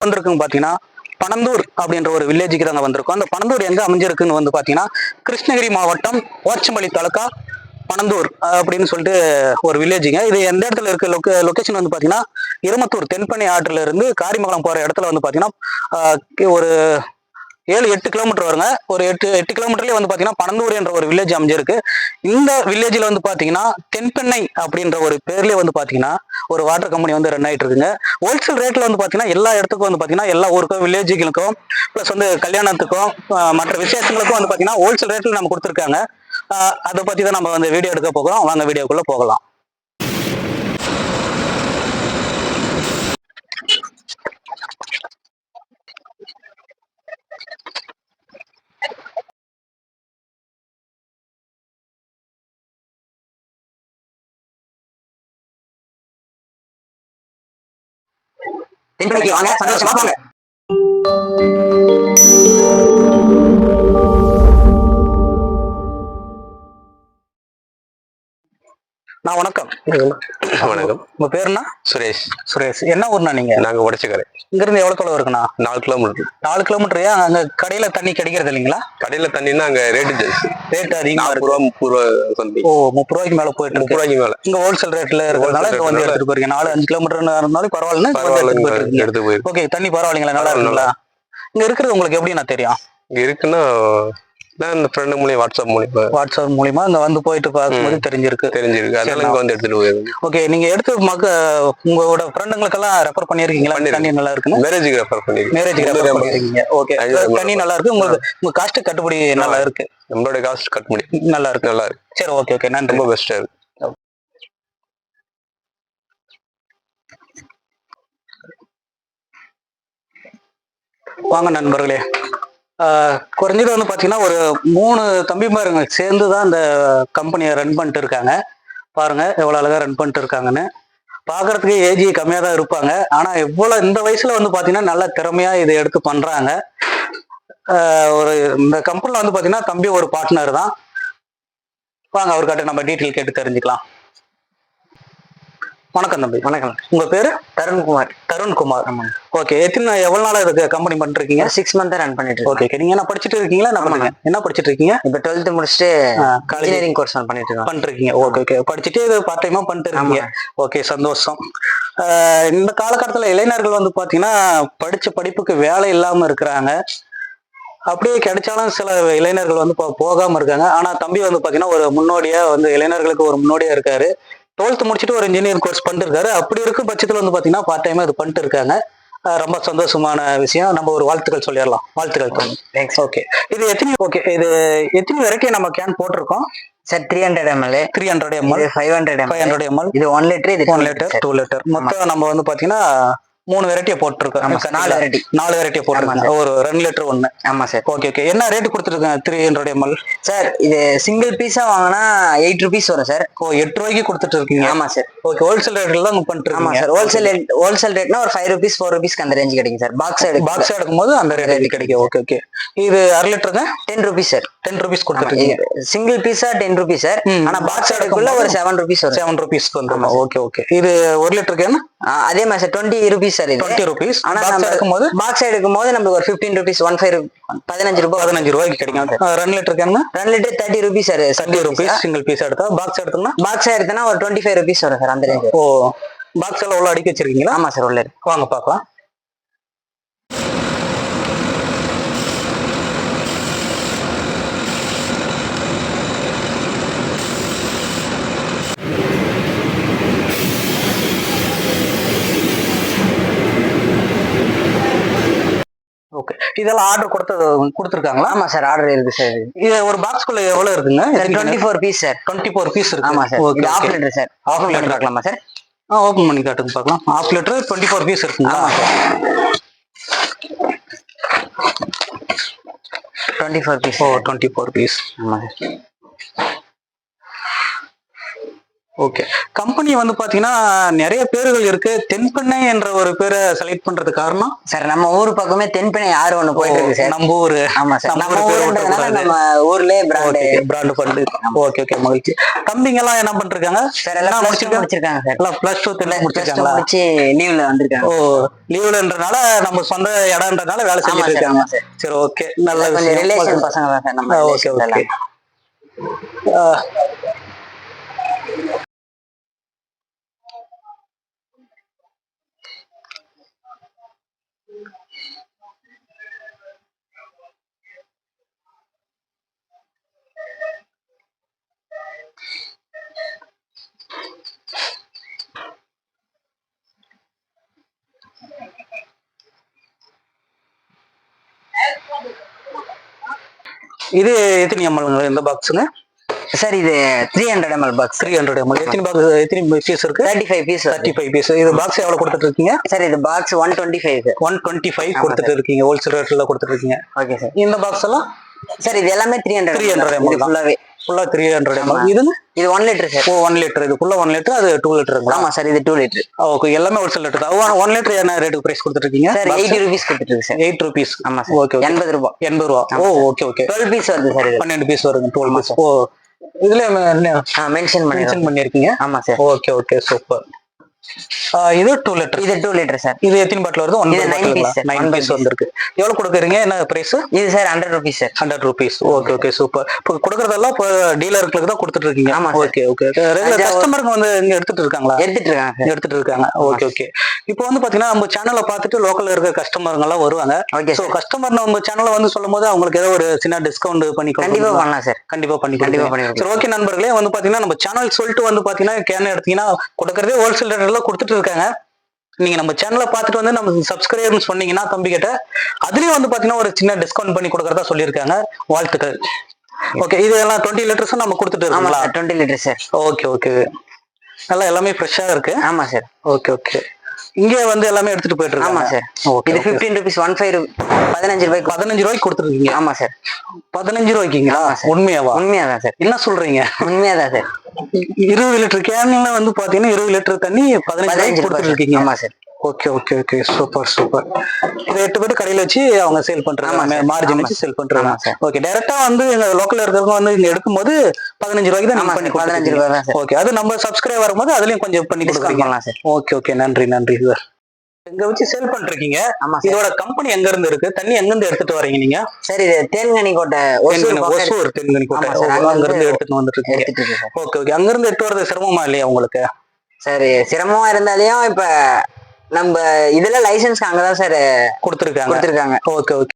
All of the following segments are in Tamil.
வந்திருக்குங்க பாத்தீங்கன்னா பனந்தூர் அப்படின்ற ஒரு வில்லேஜுக்கு தாங்க வந்திருக்கோம். அந்த பனந்தூர் எங்க அமைஞ்சிருக்குன்னு வந்து பாத்தீங்கன்னா கிருஷ்ணகிரி மாவட்டம் ஓச்சம்பள்ளி தாலுக்கா பனந்தூர் அப்படின்னு சொல்லிட்டு ஒரு வில்லேஜுங்க இது எந்த இடத்துல இருக்க? லொக்கே லொக்கேஷன் வந்து பாத்தீங்கன்னா இருமத்தூர் தென்பண்ணை ஆற்றுல இருந்து காரிமங்கலம் போற இடத்துல வந்து பாத்தீங்கன்னா ஒரு ஏழு எட்டு கிலோமீட்டர் வருங்க. ஒரு எட்டு எட்டு கிலோமீட்டர்லேயே வந்து பார்த்தீங்கன்னா பனந்தூர் என்ற ஒரு வில்லேஜ் அமைஞ்சிருக்கு. இந்த வில்லேஜில் வந்து பார்த்தீங்கன்னா தென்பெண்ணை அப்படின்ற ஒரு பேர்லேயே வந்து பார்த்தீங்கன்னா ஒரு வாட்டர் கம்பெனி வந்து ரன் ஆகிட்டு இருக்குங்க ஹோல்சேல் ரேட்டில் வந்து பார்த்தீங்கன்னா எல்லா இடத்துக்கும் வந்து பார்த்தீங்கன்னா எல்லா ஊருக்கும் வில்லேஜுகளுக்கும் ப்ளஸ் வந்து கல்யாணத்துக்கும் மற்ற விசேஷங்களுக்கும் வந்து பார்த்தீங்கன்னா ஹோல்சேல் ரேட்டில் நம்ம கொடுத்துருக்காங்க. அதை பற்றி தான் நம்ம வந்து வீடியோ எடுக்க போகிறோம். வாங்க வீடியோக்குள்ளே போகலாம். தென்பெண்ணைக்கு வாங்க சந்தோஷமா போங்க நான் வணக்கம். வணக்கம். உங்க பேருண்ணா? சுரேஷ். சுரேஷ். என்ன ஊர்ண்ணா நீங்க? நாங்க உடச்சக்கரை இங்க இருந்து எவ்வளவு தொலைவு இருக்குண்ணா? நாலு கிலோமீட்டர் நாலு கிலோமீட்டர் ஏன் அங்க கடையில தண்ணி கிடைக்கிறது இல்லைங்களா? கடையில தண்ணின்னா அங்க ரேட்டு ஜாஸ்தி. ரேட் அதிகமா இருக்கு. ரூபா முப்பது ரூபா சந்தி ஓ முப்பது ரூபாய்க்கு மேல போயிட்டு முப்பது இருக்கு ரூபாய்க்கு மேல. இங்க ஹோல்சேல் ரேட்ல இருக்கிறதுனால இங்க வந்து எடுத்துட்டு போறீங்க நாலு அஞ்சு கிலோமீட்டர் இருந்தாலும் பரவாயில்ல எடுத்து போயிருக்கு. ஓகே தண்ணி பரவாயில்லைங்களா? நல்லா இருக்குங்களா? இங்க இருக்கிறது உங்களுக்கு எப்படி நான் தெரியும்? இங்க இருக்குன்னா நான் இந்த ஃப்ரெண்டு மூலியம் வாட்ஸ்அப் மூலியமா. வாட்ஸ்அப் மூலியமா இங்க வந்து போயிட்டு பார்க்கும்போது தெரிஞ்சிருக்கு. தெரிஞ்சிருக்கு. அதனால இங்க வந்து எடுத்துட்டு போயிருக்கு ஓகே நீங்க எடுத்து மக்க உங்களோட ஃப்ரெண்டுங்களுக்கெல்லாம் ரெஃபர் பண்ணியிருக்கீங்களா? பண்ணிருக்கேன். தண்ணி நல்லா இருக்குன்னு? மேரேஜுக்கு ரெஃபர் பண்ணிருக்கு மேரேஜ் ரெஃபர் பண்ணிருக்கீங்க ஓகே தண்ணி நல்லா இருக்கு. உங்களுக்கு உங்க காஸ்ட் கட்டுப்படி நல்லா இருக்கு. நம்மளோட காஸ்ட் கட் முடியும் நல்லா இருக்கு. நல்லா இருக்கு. சரி ஓகே ஓகே நன்றி. ரொம்ப பெஸ்டா இருக்கு. வாங்க நண்பர்களே. குறைஞ்சது வந்து பார்த்தீங்கன்னா ஒரு மூணு தம்பிமாருங்க சேர்ந்து தான் இந்த கம்பெனியை ரன் பண்ணிட்டு இருக்காங்க. பாருங்க எவ்வளோ அழகாக ரன் பண்ணிட்டு இருக்காங்கன்னு. பார்க்கறதுக்கு ஏஜி கம்மியாக தான் இருப்பாங்க. ஆனால் எவ்வளோ இந்த வயசில் வந்து பார்த்தீங்கன்னா நல்ல திறமையாக இதை எடுத்து பண்ணுறாங்க ஒரு இந்த கம்பெனியில் வந்து பார்த்தீங்கன்னா தம்பி ஒரு பார்ட்னர் தான். வாங்க அவர்கிட்ட நம்ம டீட்டெயில் கேட்டு தெரிஞ்சுக்கலாம். வணக்கம் தம்பி வணக்கம். உங்க பேரு? தருண்குமார். தருண்குமார். ஓகே எத்தனை எவ்வளவு நாளா இதுக்கு கம்பெனி பண்ணிட்டு இருக்கீங்க சிக்ஸ் மந்த் ரன் பண்ணிட்டு ஓகே நீங்க என்ன படிச்சுட்டு இருக்கீங்களா என்ன பண்ணுங்க? என்ன படிச்சுட்டு இருக்கீங்க இப்ப டுவெல்த் முடிச்சுட்டு இன்ஜினியரிங் கோர்ஸ் பண்ணிட்டு இருக்கோம். பண்ணிட்டு இருக்கீங்க ஓகே ஓகே படிச்சுட்டு இது பார்ட் டைமா பண்ணிட்டு இருக்கீங்க ஓகே சந்தோஷம். இந்த காலகட்டத்துல இளைஞர்கள் வந்து பாத்தீங்கன்னா படிச்ச படிப்புக்கு வேலை இல்லாம இருக்கிறாங்க. அப்படியே கிடைச்சாலும் சில இளைஞர்கள் வந்து போகாம இருக்காங்க. ஆனா தம்பி வந்து பாத்தீங்கன்னா ஒரு முன்னோடியா வந்து இளைஞர்களுக்கு ஒரு முன்னோடியா இருக்காரு. டுவெல்த் முடிச்சுட்டு ஒரு இன்ஜினியரிங் கோர்ஸ் பண்ணிட்டு இருக்காரு அப்படி இருக்கும் பட்சத்துல வந்து பாத்தீங்கன்னா பார்ட் டைமா இது பண்ணிட்டு இருக்காங்க. ரொம்ப சந்தோஷமான விஷயம். நம்ம ஒரு வாழ்த்துக்கள் சொல்லிடலாம். வாழ்த்துக்கள் தம்பி ஓகே இது எத்தனை ஓகே இது எத்தனை வெரைட்டி நம்ம கேன் போட்டிருக்கோம்? Sir three hundred ML three hundred ML five hundred five hundred ML இது ஒன் லிட்டர் இது ஒன் லிட்டர் டூ லிட்டர் மொத்தம் நம்ம வந்து பாத்தீங்கன்னா மூணு வெரைட்டியை போட்டிருக்கோம். நாலு variety. நாலு வெரைட்டியை போட்டிருக்காங்க ஒரு ரெண்டு லிட்டர் ஒன்னு ஆமா சார் ஓகே ஓகே என்ன ரேட் கொடுத்துருக்காங்க? த்ரீ ஹண்ட்ரட் எம்எல் சார் இது சிங்கிள் பீஸா வாங்கினா எயிட் ருபீஸ் வரும் சார் ஓ எட்டு ரூபாய்க்கு கொடுத்துட்டு இருக்கீங்க? ஆமா சார் ஓகே ஹோல்சேல் ரேட்ல தான் பண்ணிட்டு ஆமா இருக்கீங்க. சார் ஹோல்சேல் ரேட் ஹோல்சேல் ரேட்னா ஒரு ஃபைவ் ருபீஸ் ஃபோர் ருபீஸ்க்கு அந்த ரேஞ்ச் கிடைக்கும் சார் பாக்ஸ் எடுக்கும் பாக்ஸ் எடுக்கும்போது அந்த ரேட் கிடைக்கும். ஓகே ஓகே இது அரை லிட்டருங்க ten rupees sir ten rupees கொடுத்துட்டு இருக்கீங்க. சிங்கிள் பீஸா டென் ருபீஸ் சார். ஆனா பாக்ஸ் எடுக்குள்ள ஒரு செவன் ருபீஸ் வரும் செவன் ருபீஸ்க்கு வந்துடும் ஓகே ஓகே இது ஒரு லிட்டருக்கு அதே மாதிரி சார் டுவெண்ட்டி ருபீஸ் சார் இது டுவெண்ட்டி ருபீஸ் ஆனா நம்ம எடுக்கும்போது? பாக்ஸ் எடுக்கும்போது நம்மளுக்கு ஒரு ஃபிஃப்டீன் ருபீஸ் ஒன் ஃபைவ் பதினஞ்சு ரூபாய் பதினஞ்சு ரூபாய்க்கு கிடைக்கும் ரெண்டு லிட்டருக்கு என்ன? ரெண்டு litre thirty rupees sir thirty rupees single piece எடுத்தா பாக்ஸ் எடுத்தோம்னா? பாக்ஸ் எடுத்தனா ஒரு டுவெண்ட்டி ஃபைவ் ருபீஸ் வரும் சார் அந்த ரேஞ்ச் ஓ பாக்ஸ் எல்லாம் உள்ள அடிக்க வச்சிருக்கீங்களா? ஆமா சார் உள்ள வாங்க பார்க்கலாம் ஓகே இதெல்லாம் ஆர்டர் கொடுத்தது கொடுத்துருக்காங்களா? ஆமா சார் ஆர்டர் இருக்கு சார். இது ஒரு பாக்ஸ்க்குள்ள எவ்வளவு இருக்குங்க? Twenty four piece sir. Twenty four piece இருக்கு. ஆமா sir. Okay half litre sir. Half litre பார்க்கலாமா சார்? ஆ ஓப்பன் பண்ணி காட்டுங்க பார்க்கலாம். Half litre twenty four piece இருக்குங்களா? ஆமா சார். டுவெண்ட்டி ஃபோர் பீஸ் ஓ டுவெண்ட்டி ஃபோர் பீஸ் ஆமா சார். ஓகே கம்பெனி வந்து பாத்தீங்கன்னா நிறைய பேர்கள் இருக்கு. தென்பெண்ணை என்ற ஒரு பேரை செலக்ட் பண்றது காரணம்? சார் நம்ம ஊர் பக்கமே தென்பெண்ணை ஆறு ஒண்ணு போயிட்டு இருக்கு சார்? நம்ம ஊரு. ஆமா சார். நம்ம ஊருன்றதுனால. நம்ம ஊர்லயே brand brand fund okay okay மகிழ்ச்சி. தம்பிங்க எல்லாம் என்ன பண்றாங்க? சார் எல்லாம் முடிச்சிருக்காங்க சார். எல்லாம் பிளஸ் டூ டூ முடிச்சிருக்காங்களா? முடிச்சு லீவ்ல வந்திருக்காங்க. ஓ லீவ்லன்றனால நம்ம சொந்த இடம்ன்றனால வேலை செஞ்சுட்டு இருக்காங்க. சார். ஓகே நல்ல ரிலேஷன் விஷயம். பசங்க தான் சார் நம்ம ஓகே ஓகே இது எத்தனை எம்எல் இந்த பாக்ஸுங்க சார் இது three hundred ML box three hundred ML எத்தனை பாக்ஸ் எத்தனை பீஸ் இருக்கு? Thirty five piece thirty five piece இது பாக்ஸ் எவ்வளவு கொடுத்துட்டு இருக்கீங்க சார் இது box one twenty five one twenty five கொடுத்துட்டு இருக்கீங்க ஹோல்சேல் ரேட்ல கொடுத்துட்டு இருக்கீங்க ஓகே சார் இந்த பாக்ஸ் எல்லாம்? சார் இது எல்லாமே த்ரீ ஹண்ட்ரட் 300 ml இது தான். ஃபுல்லா த்ரீ ஹண்ட்ரட். எம்எல் இதுங்க இது ஒன் லிட்டர் சார் ஓ ஒன் லிட்டர் இது ஃபுல்லா ஒன் லிட்டர் அது டூ லிட்டருங்களா ஆமா சார் இது டூ லிட்டர் ஓகே எல்லாமே ஹோல்சேல் ரேட் தான். ஒன் லிட்டர் என்ன ரேட்டுக்கு பிரைஸ் கொடுத்துட்டு இருக்கீங்க சார் எயிட்டி ருபீஸ் கொடுத்துட்டு இருக்கு சார் எயிட் ருபீஸ் ஆமா ஓகே சார் ஓகே எண்பது ரூபாய் எண்பது ரூபா. ஓ ஓகே ஓகே டுவெல் பீஸ் வருது சார் இது. பன்னெண்டு பீஸ் வருங்க டுவெல் பீஸ் ஓ இதுல மென்ஷன் பண்ணி மென்ஷன் பண்ணிருக்கீங்க ஆமா சார் ஓகே ஓகே சூப்பர் இது டூ லிட்டர் இது டூ லிட்டர் சார் இது எத்தனை பாட்டில் வருது? One piece, sir. Nine piece. வந்திருக்கு. எவ்வளவு கொடுக்குறீங்க? என்ன பிரைஸ் இது sir hundred rupees sir hundred rupees okay okay super இப்போ கொடுக்கறதெல்லாம் இப்போ டீலர்களுக்கு தான் கொடுத்துட்டு இருக்கீங்க ஆமா. ஓகே ஓகே ரெகுலர் கஸ்டமருக்கு வந்து இங்க எடுத்துட்டு இருக்காங்களா எடுத்துட்டு இருக்காங்க எடுத்துட்டு இருக்காங்க ஓகே ஓகே இப்போ வந்து பாத்தீங்கன்னா நம்ம சேனலை பார்த்துட்டு லோக்கல்ல இருக்க கஸ்டமருங்க எல்லாம் வருவாங்க. ஓகே ஸோ கஸ்டமர் நம்ம சேனலை வந்து சொல்லும் போது அவங்களுக்கு ஏதோ ஒரு சின்ன டிஸ்கவுண்ட் பண்ணி கண்டிப்பா. பண்ணலாம் சார் கண்டிப்பா பண்ணி கண்டிப்பா பண்ணி சரி ஓகே நண்பர்களே வந்து பாத்தீங்கன்னா நம்ம சேனல் சொல்லிட்டு வந்து பாத்தீங்கன்னா கேன் எடுத்தீங்கன்னா கொடுக்கறதே ஹோல்சேல் ரேட்ல கொடுத்துட்டு இருக்காங்க. நீங்க நம்ம சேனலை பார்த்துட்டு வந்து நம்ம சப்ஸ்கிரைபர்னு சொன்னீங்கன்னா தம்பி கிட்ட அதுலயும் வந்து பாத்தீங்கன்னா ஒரு சின்ன டிஸ்கவுண்ட் பண்ணி கொடுக்கறதா சொல்லியிருக்காங்க. வாழ்த்துக்கள். ஓகே இது எல்லாம் டுவெண்ட்டி லிட்டர்ஸ் நம்ம கொடுத்துட்டு sir twenty litre sir okay okay நல்லா எல்லாமே ஃப்ரெஷ்ஷா இருக்கு. ஆமா சார் ஓகே ஓகே இங்க வந்து எல்லாமே எடுத்துட்டு போயிட்டு ஆமா இருக்காங்க சார் இது ஃபிஃப்டீன் ருபீஸ் ஒன் ஃபைவ் பதினஞ்சு ரூபாய்க்கு பதினஞ்சு ரூபாய்க்கு கொடுத்துருக்கீங்க. ஆமா சார் பதினஞ்சு ரூபாய்க்குங்களா? ஆமா. உண்மையாவா? உண்மையா தான் சார் என்ன சொல்றீங்க? உண்மையா தான் சார் இருபது லிட்டர் கேன்ல வந்து பாத்தீங்கன்னா இருபது லிட்டர் தண்ணி பதினஞ்சு ரூபாய்க்கு ரூபாய் கொடுத்துட்டு இருக்கீங்க ஆமா sir okay okay okay super super இதை எட்டு பேர் கடையில வச்சு அவங்க சேல் பண்றாங்க. மார்ஜின் வச்சு சேல் பண்றாங்க. ஓகே டைரக்டா வந்து எங்க லோக்கல்ல இருக்கிறவங்க வந்து இங்க எடுக்கும்போது பதினஞ்சு ரூபாய்க்கு தான் பண்ணி பதினஞ்சு ரூபாய் ஓகே அது நம்ம சப்ஸ்கிரைப் வரும்போது அதுலயும் கொஞ்சம் பண்ணி பண்ணலாம் சார் ஓகே ஓகே நன்றி நன்றி சார் இங்க வச்சு சேல் பண்றீங்க. ஆமா இதோட கம்பெனி எங்க இருந்து இருக்கு? தண்ணி எங்க இருந்து எடுத்துட்டு வரீங்க நீங்க? சார் தேன்கனி கோட்டை ஒசூர் தென்கனி- கோட்டை அங்க இருந்து எடுத்துட்டு வந்துட்டு இருக்கீங்க. ஓகே ஓகே அங்க இருந்து எடுத்து வரது சிரமமா இல்லையா உங்களுக்கு? சார் சிரமமா இருந்தாலையும் இப்ப நம்ம இதுல லைசன்ஸ்க்கு அங்கதான் சார் கொடுத்துருக்காங்க. கொடுத்துருக்காங்க. ஓகே ஓகே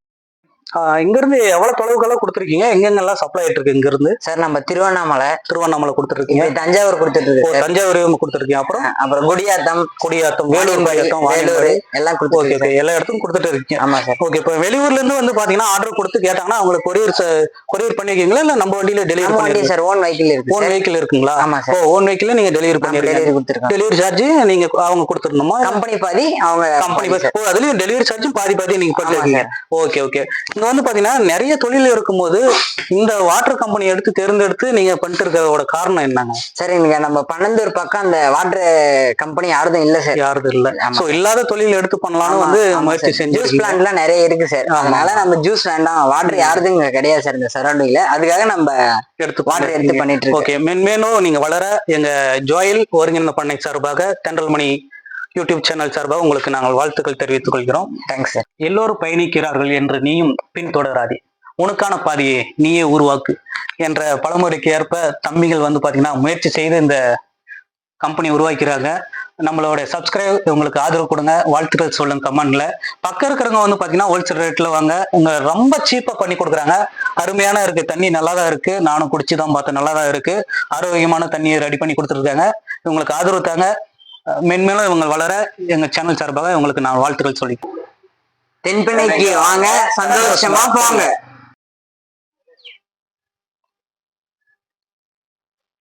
இங்க இருந்து எவ்வளவு தொலைவுக்கெல்லாம் கொடுத்துருக்கீங்க? எங்கெங்கெல்லாம் சப்ளை ஆயிட்டு இருக்கு இங்க இருந்து சார் நம்ம திருவண்ணாமலை. திருவண்ணாமலை கொடுத்துருக்கீங்க. தஞ்சாவூர் சார். தஞ்சாவூர் கொடுத்துருக்கீங்க. அப்புறம்? அப்புறம் குடியாத்தம். கொடியாத்தம் வேலூர் வேலூர் எல்லாம் ஓகே கொடுத்துட்டு ஓகே எல்லா இடத்துக்கும் கொடுத்துட்டு இருக்கீங்க ஆமா சார். ஓகே இப்போ வெளியூர்ல இருந்து வந்து பாத்தீங்கன்னா ஆர்டர் கொடுத்து கேட்டாங்கன்னா அவங்களுக்கு கொரியர் கொரியர் பண்ணிருக்கீங்களா? இல்ல நம்ம வண்டியில டெலிவரி பண்ணி சார் ஓன் வெஹிக்கிள் இருக்கு ஓன் வெஹிக்கிள் இருக்குங்களா? ஆமா சார். ஓன் வெஹிக்கிள் நீங்க டெலிவரி பண்ணிருக்கீங்க. டெலிவரி சார்ஜ் நீங்க அவங்க கொடுத்துடணுமா? கம்பெனி பாதி அவங்க கம்பெனி பாதி. ஓ அதுலயும் டெலிவரி சார்ஜும் பாதி பாதி நீங்க பண்ணிருக்கீங்க ஓகே ஓகே. இங்க வந்து பாத்தீங்கன்னா நிறைய தொழில் இருக்கும்போது இந்த வாட்டர் கம்பெனி எடுத்து தேர்ந்தெடுத்து நீங்க பண்ணிட்டு இருக்கிறதோட காரணம் என்னங்க? சார் இங்க நம்ம பன்னந்தூர் பக்கம் அந்த வாட்டர் கம்பெனி யாரும் இல்ல சார். யாருது இல்ல. சோ இல்லாத தொழில் எடுத்து பண்ணலாம்னு வந்து முயற்சி செஞ்சு ஜூஸ் பிளான்ட்லாம் நிறைய இருக்கு சார். அதனால நம்ம ஜூஸ் வேண்டாம். வாட்டர் யாருதும் இங்க கிடையாது சார் இந்த சரௌண்டிங்ல அதுக்காக நம்ம எடுத்து வாட்டர் எடுத்து பண்ணிட்டு இருக்கோம் ஓகே மென்மேலும் நீங்க வளர எங்க ஜோயில் ஒருங்கிணைந்த பண்ணை சார்பாக தென்றல்மணி யூடியூப் சேனல் சார்பாக உங்களுக்கு நாங்கள் வாழ்த்துக்கள் தெரிவித்துக் கொள்கிறோம். தேங்க்ஸ் சார் எல்லோரும் பயணிக்கிறார்கள் என்று நீயும் பின்தொடராதே. உனக்கான பாதையை நீயே உருவாக்கு என்ற பழமொழிக்கு ஏற்ப தம்பிகள் வந்து பார்த்தீங்கன்னா முயற்சி செய்து இந்த கம்பெனி உருவாக்கிறாங்க. நம்மளோட சப்ஸ்கிரைப் உங்களுக்கு ஆதரவு கொடுங்க. வாழ்த்துக்கள் சொல்லுங்க கமெண்ட்ல பக்கம் இருக்கிறவங்க வந்து பாத்தீங்கன்னா ஹோல்சேல் ரேட்ல வாங்க. உங்க ரொம்ப சீப்பா பண்ணி கொடுக்குறாங்க. அருமையான இருக்கு. தண்ணி நல்லா தான் இருக்கு. நானும் குடிச்சு தான் பார்த்தேன். நல்லா தான் இருக்கு. ஆரோக்கியமான தண்ணியை ரெடி பண்ணி கொடுத்துருக்காங்க. உங்களுக்கு ஆதரவு தாங்க. மென்மேலும் இவங்க வளர எங்க சேனல் சார்பாக உங்களுக்கு நான் வாழ்த்துக்கள் சொல்லி தென்பெண்ணைக்கு வாங்க சந்தோஷமா போங்க.